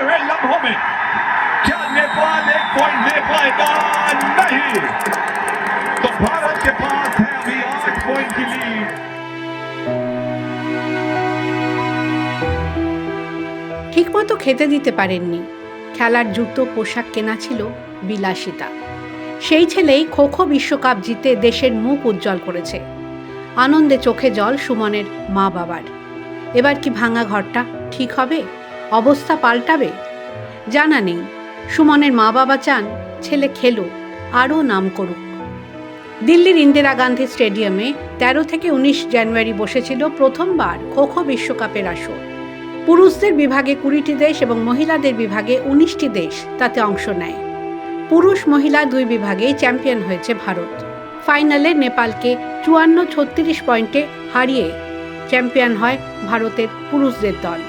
गहरे लम्हों में क्या नेपाल एक पॉइंट ले पाएगा नहीं तो भारत के पास है अभी आठ पॉइंट की लीड ঠিকমতো খেতে দিতে পারেননি খেলার জুতো পোশাক কেনা ছিল বিলাসিতা সেই ছেলেই খো খো বিশ্বকাপ জিতে দেশের মুখ উজ্জ্বল করেছে আনন্দে চোখে জল সুমনের মা বাবার এবার কি ভাঙা ঘরটা ঠিক হবে অবস্থা পাল্টাবে? জানা নেই। সুমনের মা বাবা চান ছেলে খেলুক, আরও নাম করুক। দিল্লির ইন্দিরা গান্ধী স্টেডিয়ামে তেরো থেকে উনিশ জানুয়ারি বসেছিল প্রথমবার খো খো বিশ্বকাপের আসর। পুরুষদের বিভাগে কুড়িটি দেশ এবং মহিলাদের বিভাগে উনিশটি দেশ তাতে অংশ নেয়। পুরুষ মহিলা দুই বিভাগেই চ্যাম্পিয়ন হয়েছে ভারত। ফাইনালে নেপালকে চুয়ান্ন ছত্রিশ পয়েন্টে হারিয়ে চ্যাম্পিয়ন হয় ভারতের পুরুষদের দল।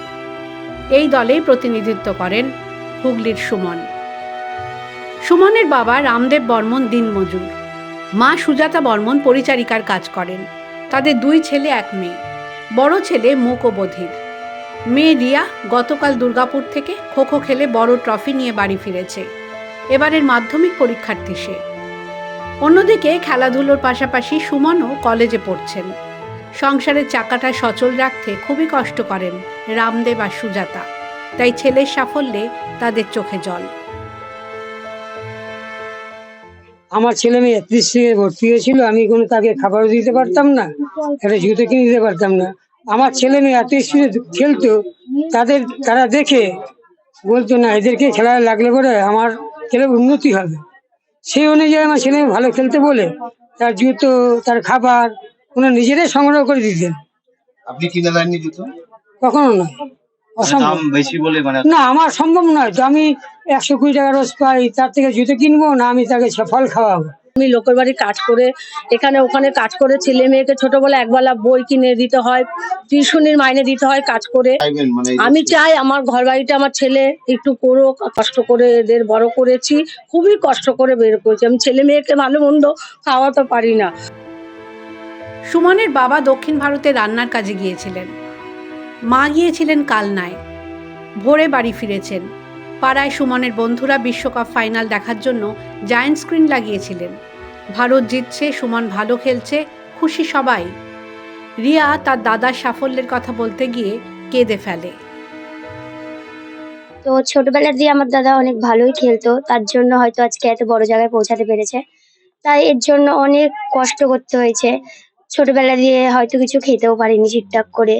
এই দলেই প্রতিনিধিত্ব করেন হুগলির সুমন। সুমনের বাবা রামদেব বর্মন দিনমজুর। মা সুজাতা বর্মন পরিচারিকার কাজ করেন। তাদের দুই ছেলে, এক মেয়ে। বড় ছেলে মুক ও বধির। মেয়ে রিয়া গতকাল দুর্গাপুর থেকে খোখো খেলে বড় ট্রফি নিয়ে বাড়ি ফিরেছে। এবারের মাধ্যমিক পরীক্ষার্থী সে। অন্যদিকে খেলাধুলোর পাশাপাশি সুমনও কলেজে পড়ছেন। সংসারের চাকাটা সচল রাখতে খুবই কষ্ট করেন রামদেব আর সুজাতা। তাই ছেলের সাফল্যে তাদের চোখে জল। আমার ছেলে মেয়ে থেকে ভর্তি হয়েছিল, আমি কোনো তাকে খাবারও দিতে পারতাম না, একটা জুতো কিনে দিতে পারতাম না। আমার ছেলে মেয়ে এত স্পিডে খেলতো, তাদের তারা দেখে বলতো, না, এদেরকে খেলায় লাগলে পরে আমার ছেলের উন্নতি হবে। সেই অনুযায়ী আমার ছেলে ভালো খেলতে বলে, তার জুতো, তার খাবার ওনারা নিজেরাই সংগ্রহ করে দিতেন আপনি কিনে দেননি জুতো? কখনো না। অসম্ভব। বেশি বলে মানে না আমার সম্ভব নয়। তো আমি একশো কুড়ি টাকা রোজ পাই তার থেকে জুতো কিনবো না আমি তাকে ফল খাওয়াবো? আমি লোকের বাড়ি কাজ করে এখানে ওখানে কাজ করে ছেলে মেয়েকে ছোটবেলা একবেলা বই কিনে দিতে হয় টিউশনির মাইনে দিতে হয় কাজ করে। মানে আমি চাই আমার ঘর বাড়িটা আমার ছেলে একটু করো কষ্ট করে এদের বড় করেছি খুবই কষ্ট করে বের করেছি। আমি ছেলে মেয়েকে ভালো মন্দ খাওয়াতে পারি না। সুমনের বাবা দক্ষিণ ভারতে রান্নার কাজে গিয়েছিলেন। মা গিয়েছিলেন কালনায়। ভোরে বাড়ি ফিরেছেন। পাড়ায় সুমনের বন্ধুরা বিশ্বকাপ ফাইনাল দেখার জন্য জায়ান্ট স্ক্রিন লাগিয়েছিলেন। ভারত জিতছে, সুমন ভালো খেলছে, খুশি সবাই। রিয়া তার দাদার সাফল্যের কথা বলতে গিয়ে কেঁদে ফেলে। তো ছোটবেলা দিয়ে আমার দাদা অনেক ভালোই খেলতো, তার জন্য হয়তো আজকে এত বড় জায়গায় পৌঁছাতে পেরেছে। তাই এর জন্য অনেক কষ্ট করতে হয়েছে। ছোটবেলা দিয়ে হয়তো কিছু খেতেও পারিনি ঠিকঠাক করে।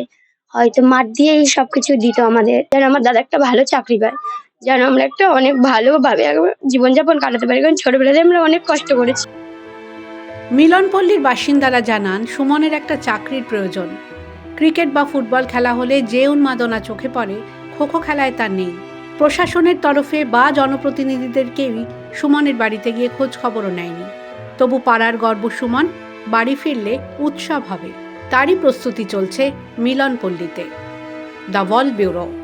হয়তো মাঠ দিয়েই সবকিছু দিত আমাদের। যেন আমার দাদা একটা ভালো চাকরি পায়। যেন আমরা একটা অনেক ভালোভাবে জীবনযাপন কাটাতে পারি। কারণ ছোটবেলাতে আমরা অনেক কষ্ট করেছি। মিলনপল্লীর বাসিন্দারা জানান, সুমনের একটা চাকরির প্রয়োজন। ক্রিকেট বা ফুটবল খেলা হলে যে উন্মাদনা চোখে পড়ে, খোখো খেলায় তা নেই। প্রশাসনের তরফে বা জনপ্রতিনিধিদেরকেই সুমনের বাড়িতে গিয়ে খোঁজ খবরও নেয়নি। তবু পাড়ার গর্ব সুমন বাড়ি ফিরলে উৎসব হবে তারই প্রস্তুতি চলছে মিলনপল্লীতে। The wall bureau